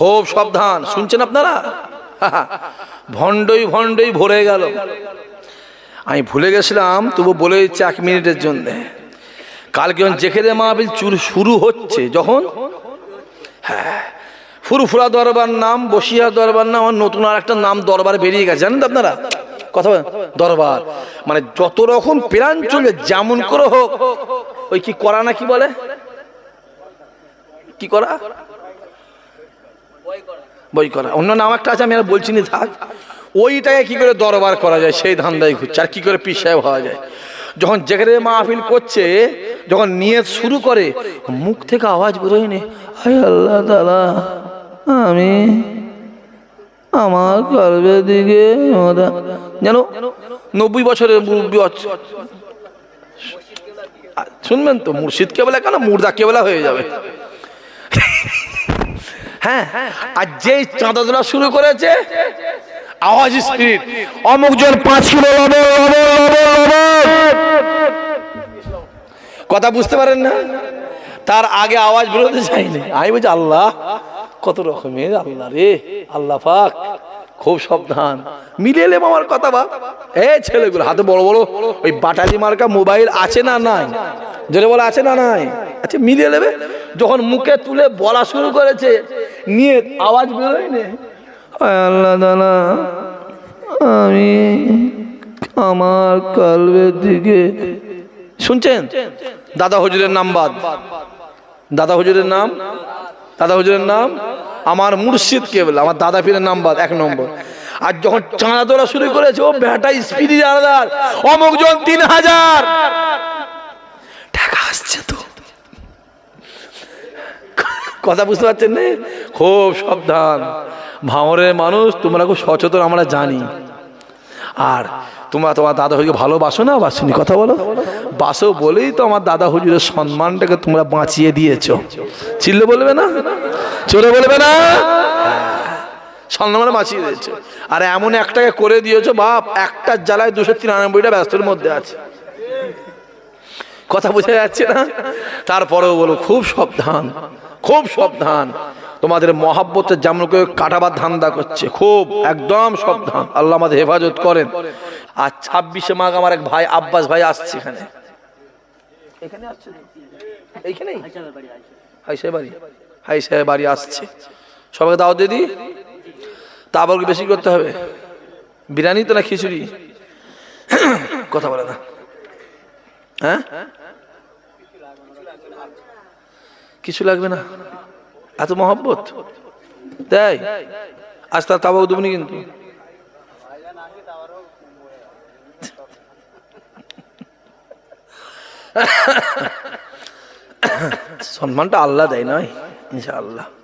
খুব সাবধান, শুনছেন আপনারা? ভণ্ডই ভণ্ডই ভরে গেল। আমি ভুলে গেছিলাম, তবু বলে দিচ্ছি এক মিনিটের জন্যে। কালকে যখন জেখেদে মাহবিল চুর শুরু হচ্ছে, যখন? হ্যাঁ ফুরফুরা দরবার নাম, বসিয়া দরবার নাম, আমার নতুন আর একটা নাম দরবার বেরিয়ে গেছে, জানেন তো আপনারা? কথা? দরবার। মানে যত রকম প্রাণ চলবে, যেমন করে হোক, ওই কি করা না কি বলে? কি করা? বই করা। অন্য নাম একটা আছে, আমি আর বলছি না, থাক। ওইটাকে কি করে দরবার করা যায়? সেই ধান্দায় ঘুরছে। আর কি করে পিস সাহেব হওয়া যায়? যখন যেখানে মাহফিল করছে, যখন নিয়ত শুরু করে, মুখ থেকে আওয়াজ বেরোয় হায় আল্লাহ তালা আমি আমার কালবের দিকে যেন নব্বই বছরের শুনবেন তো মুর্শিদ কেবলা কেন? মুর্দা কেবলা হয়ে যাবে। হ্যাঁ? আর যেই চাঁদা তোলা শুরু করেছে আওয়াজ স্পিরিট অমুক জন পাঁচ কিলো লবণ কথা বুঝতে পারেন না? তার আগে আওয়াজ বেরোতে চাইনি। আমি বলছি আল্লাহ কত রকমের আল্লাহ রে আল্লাহ পাক খুব সাবধান। মিলে এলে আমার কথা বা এ ছেলেগুলো হাতে বড় বড় ওই বাটালি মার্কা মোবাইল আছে না নাই? জোরে বলা আছে না নাই? আচ্ছা মিলিয়ে নেবে? যখন মুখে তুলে বলা শুরু করেছে, নিয়ে আওয়াজ বেরোয় আল্লাহ দানা আমি আমার কালবের দিকে শুনছেন? দাদা হুজুরের নাম বাদ। দাদা হুজুরের নাম? দাদা হুজুরের নাম? আমার মুর্শিদ কেবল, আমার দাদা পীরের নাম বাদ, এক নম্বর। আর যখন চাঁদা তোলা শুরু করেছে, ও বেটা স্পিড আলাদা। অমুক জন তিন হাজার। টাকা আসছে তো। কথা বুঝতে পারছেন না? খুব সাবধান। ভাঙরের মানুষ, তোমরা খুব সচেতন, আমরা জানি। আর তোমরা তোমার দাদা হুজুরকে ভালোবাসো না? বাসুনি কথা বলো। বাসো বলেই তো আমার দাদা হুজুরের সম্মানটাকে তোমরা বাঁচিয়ে দিয়েছ। চিল্লে বলবে না? চলে বলবে না? সম্মান বাঁচিয়ে দিয়েছ। আর এমন একটাকে করে দিয়েছ, বাপ একটা জ্বালায় দুশো তিরানব্বইটা ব্যস্তের মধ্যে আছে। কথা বোঝা যাচ্ছে না? তারপরেও বলো, খুব সাবধান খুব সাবধান। তোমাদের মহাব্বতের করে কাটাবার ধান্দা করছে, খুব, একদম সাবধান। আল্লাহ আমাদের হেফাজত করেন। আর ছাব্বিশে মাঘ আমার এক ভাই, আব্বাস ভাই আসছে এখানে। এখানে আসছে হাই সাহেব বাড়ি। হাই সাহেব বাড়ি আসছে। সবাইকে দাওয়াত দিয়ে দিই? তা আবার কি বেশি করতে হবে? বিরিয়ানি তো না খিচুড়ি? কথা বলে না। হ্যাঁ? কিছু লাগবে না? এত মহব্বত? তাই আজ তার তাবাও দেবনি কিন্তু। সম্মানটা আল্লাহ দেয় নয় ইনশাআল্লাহ।